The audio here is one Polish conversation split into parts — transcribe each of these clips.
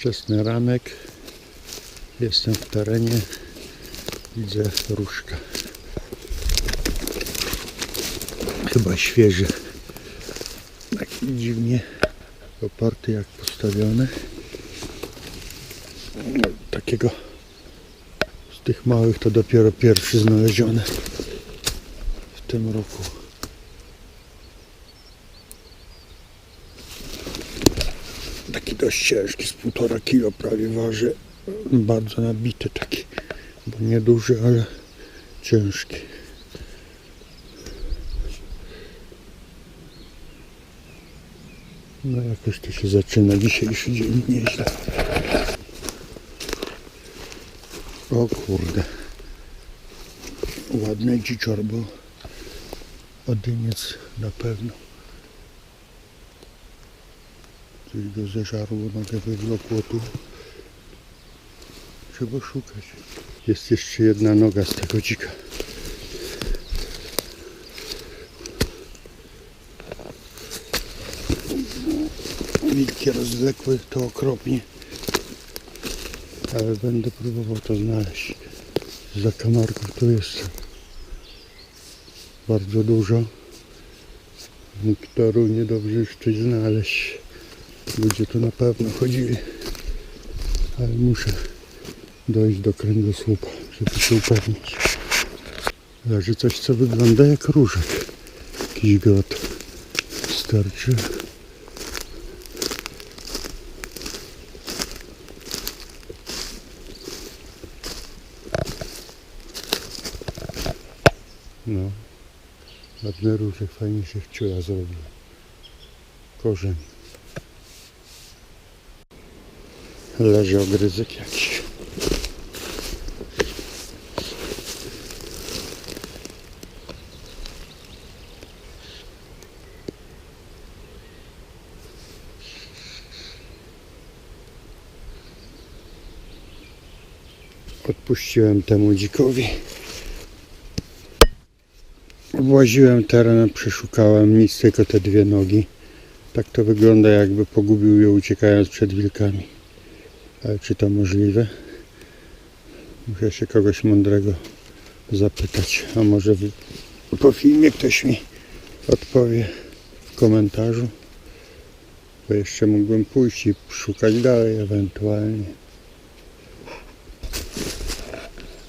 Wczesny ranek. Jestem w terenie. Widzę różka. Chyba świeży. Taki dziwnie oparty jak postawiony. No, Takiego z tych małych to dopiero pierwszy znaleziony w tym roku. Taki dość ciężki, z półtora kilo prawie waży. Bardzo nabity taki, bo nieduży, ale ciężki. No jakoś to się zaczyna dzisiejszy dzień nieźle. O kurde. Ładny dziczor, bo odyniec na pewno. Coś go zeżarło, nogę wywlokło tu. Trzeba szukać. Jest jeszcze jedna noga z tego dzika. Wilki rozwlekły to okropnie. Ale będę próbował to znaleźć. Za kamarków tu jest bardzo dużo. Nektaru niedobrze jeszcze znaleźć. Ludzie tu na pewno chodzili. Ale muszę dojść do kręgosłupa, żeby się upewnić. Leży coś, co wygląda jak różek. Jakiś grot starczy. No, ładny różek, fajnie się wciula zrobił. Korzeń. Leży ogryzek jakiś. Odpuściłem temu dzikowi. Właziłem teren, przeszukałem nic, tylko te dwie nogi. Tak to wygląda, jakby pogubił je uciekając przed wilkami. Ale czy to możliwe? Muszę się kogoś mądrego zapytać. A może po filmie ktoś mi odpowie w komentarzu. Bo jeszcze mógłbym pójść i szukać dalej ewentualnie.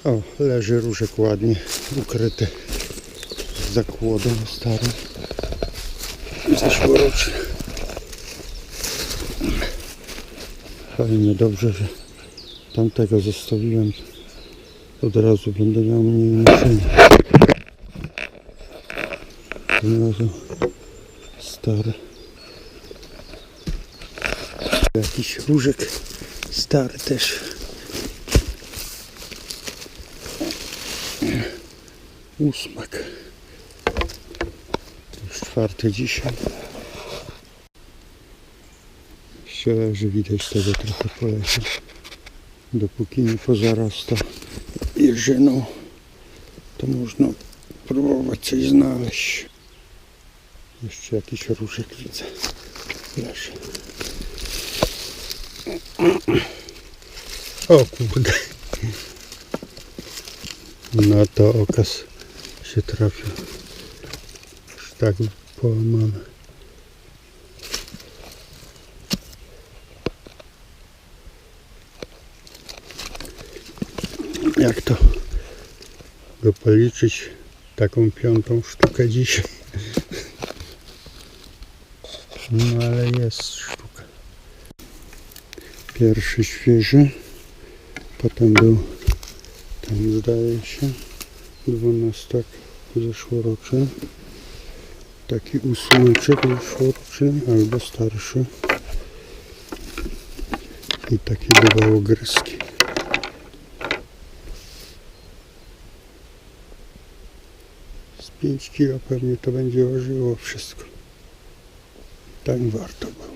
O, leży różek ładnie ukryty zakłodą starym. Zeszłoroczny. Fajnie, dobrze, że tamtego zostawiłem. Od razu będę miał mniej niesienia. Tym razem stary. Jakiś różek stary też. Ósmak. Już czwarty dzisiaj. Jeszcze leży, widać tego trochę po lesie. Dopóki nie pozarasta jeżyną, to można próbować coś znaleźć. Jeszcze jakiś różek widzę. Leży. O kurde. No to okaz się trafił. Już tak połamane. Jak to go policzyć? Taką piątą sztukę dzisiaj. No ale jest sztuka. Pierwszy świeży. Potem był tam zdaje się dwunastak zeszłoroczny taki ósmyczek zeszłoroczny albo starszy i taki dwuogryski z 5 kilo pewnie to będzie ważyło wszystko. Tak warto było